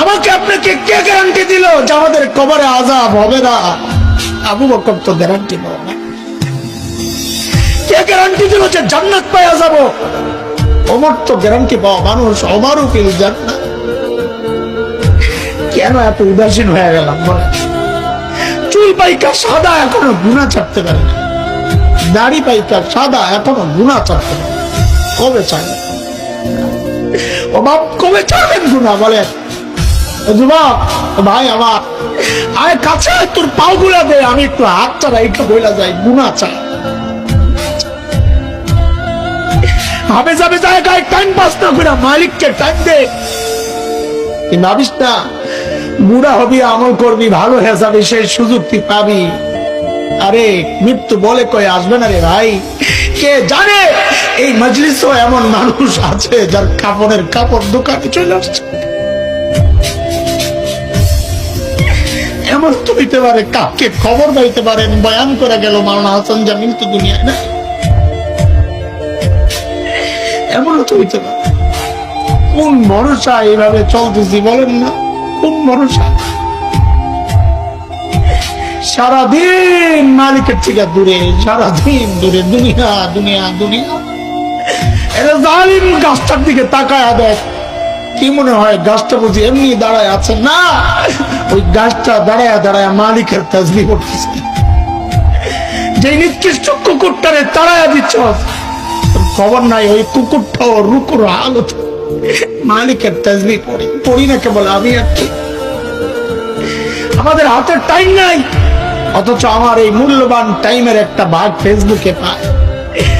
আমাকে আপনাকে কে গ্যারান্টি দিল যে আমাদের কবরে আজাব হবে না? আবু বকর তো গ্যারান্টি পাওয়া না কে গ্যারান্টি দিল যে জান্নাত পাওয়া যাব? ওমর তো গ্যারান্টি পাওয়া মানুষ, ওমারও ফিল জান্নাত কেন এত উদাসীন হয়ে গেলাম বলে চুল পাইকা সাদা, এখনও গুণা ছাড়তে পারে না। দাড়ি পাইকা সাদা, এখনও গুণা ছাড়তে পারে কবে চায় ও বাপ, কবে ছাড়বেন গুণা বলে ও ভাই আমার। কাছে, তোর দে, আমি একটু হাত চালা একটু বইলা যাই যাবে জায়গায় টাইম পাস না করে মালিককে টাইম দে। ভাবিস না, বুড়া হবি, আমল করবি, ভালো হয়ে যাবে সেই সুযোগ তুই পাবি। আরে, মৃত্যু বলে কয়ে আসবে না রে ভাই? কে জানে, এই মজলিসও এমন মানুষ আছে যার কাপড়ের কাপড় দোকানে চলে আসছে। এমন হইতে পারে কাকে খবর পাইতে পারেন বয়ান করে গেল মাওলানা হাসান জামিল তো দুনিয়ায়, না? এমনও তো হইতে পারে। কোন ভরসা এইভাবে চলতেছি বলেন না? কোন ভরসা? সারাদিন মালিকের থেকে দূরে, সারাদিন দূরে, দুনিয়া দুনিয়া দুনিয়া। এটা জালিম গাছটার দিকে তাকায় দেখ। কি মনে হয় গাছটা বুঝি এমনি দাঁড়ায় আছে? না! ওই গাছটা দাঁড়ায় দাঁড়ায় মালিকের তাজবি করতেছে। যে নিকৃষ্ট কুকুরটারে তাড়ায়া দিচ্ছ খবর নাই, ওই কুকুরটাও রুকুর হালত। মালিকের তাজবি পড়ি পড়ি না কেবল আমি আর কি। আমাদের হাতে টাইম নাই, অথচ আমার এই মূল্যবান টাইমের একটা ভাগ ফেসবুকে পায়।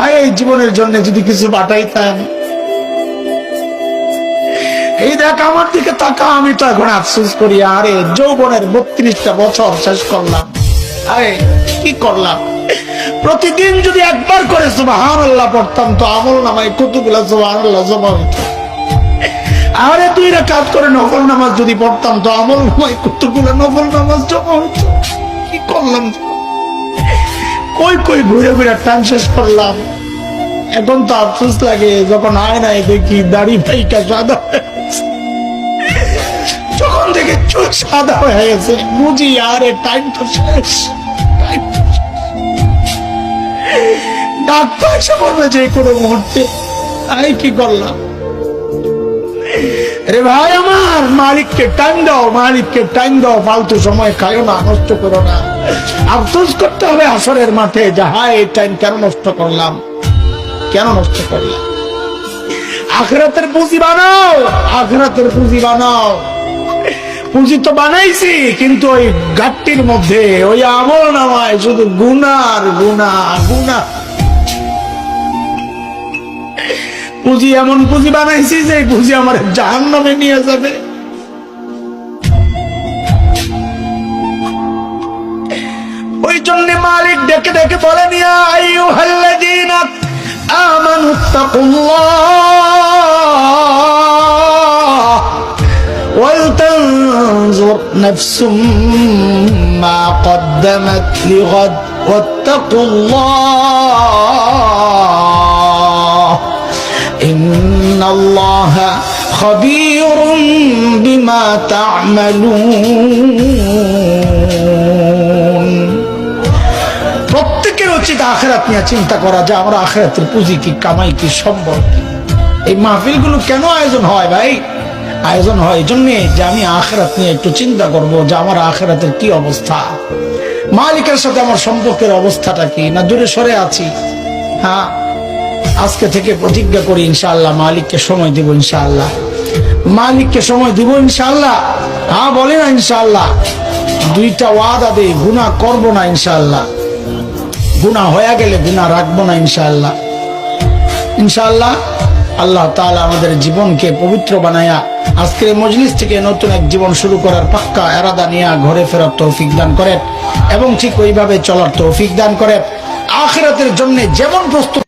হায় এই জীবনের জন্য যদি কিছু বাটাইতাম। এই দেখ, আমার দিকে তাকা, আমি তো এখন আফসোস করি, আরে যৌবনের বত্রিশটা বছর শেষ করলাম। আরে, কি করলাম? প্রতিদিন যদি একবার করে সুবাহান আল্লাহ পড়তাম, তো আমল নামায় কতগুলা সুবাহান আল্লাহ জমা হইতো। আরে, দুই কাজ করে নফল নামাজ যদি পড়তাম, তো আমল নামায় কতগুলো নফল নামাজ জমা হইতো। কি করলাম? কই কই ঘুরে ঘুরে টান শেষ করলাম এখন তো আফসোস লাগে, যখন আয় নাই দেখি দাড়ি ভাইকা সাদা। যখন দেখে চোখ সাদা হয়ে গেছে, বুঝি আরে টাইম তো শেষ টাইম তো শেষ। ডাক্তার এসে বলবে যে কোনো মুহূর্তে আমি কি করলাম রে ভাই আমার, মালিককে টাইম দাও, মালিককে টাইম দাও, ফালতু সময় খায়ো না, নষ্ট করো না। আফসোস করতে হবে আসরের মাঠে, যে হায়, এই টাইম কেন নষ্ট করলাম? কেন নষ্ট করলাম? আখরাতের পুঁজি বানাও, আখরাতের পুঁজি বানাও। পুঁজি তো বানাইছি, কিন্তু ওই গাটটির মধ্যে, ওই আমল নামায় শুধু গুনার গুনা গুনা পুঁজি এমন পুঁজি বানাইছি যে এই পুঁজি আমার জাহান নামে নিয়ে যাবে ওই জন্য মালিক ডেকে ডেকে বলে নিয়া আইয়ুহাল্লাযীনা আমানু তাকুল্লাহ ولتنظر نفس ما قدمت لغد واتقوا الله الله خبير بما تعملون প্রত্যেকের উচিত আখেরাত নিয়ে চিন্তা করা যে আমরা আখেরাতের পুঁজি কি কামাই কি সম্ভব কি এই মাহফিলগুলো কেন আয়োজন হয় ভাই আয়োজন হয় এই জন্যে যে আমি আখেরাত নিয়ে একটু চিন্তা করব যে আমার আখেরাতের কি অবস্থা মালিকের সাথে আমার সম্পর্কের অবস্থাটা কি না দূরে সরে আছি হ্যাঁ আজকে থেকে প্রতিজ্ঞা করি ইনশাআল্লাহ, মালিককে সময় দিব ইনশাআল্লাহ। মালিককে সময় দিব ইনশাআল্লাহ। হ্যাঁ বলে না ইনশাআল্লাহ। দুইটা ওয়াদা দেই, গুনাহ করব না ইনশাআল্লাহ। গুনাহ হয়ে গেলে গুনাহ রাখব না ইনশাআল্লাহ। ইনশাআল্লাহ, আল্লাহ তাআলা আমাদের জীবনকে পবিত্র বানায়া, আজকের মজলিস থেকে নতুন এক জীবন শুরু করার পাক্কা এরাদা নিয়ে ঘরে ফেরার তৌফিক দান করেন এবং ঠিক ওইভাবে চলার তৌফিক দান করেন। আখেরাতের জন্য যেমন প্রস্তুত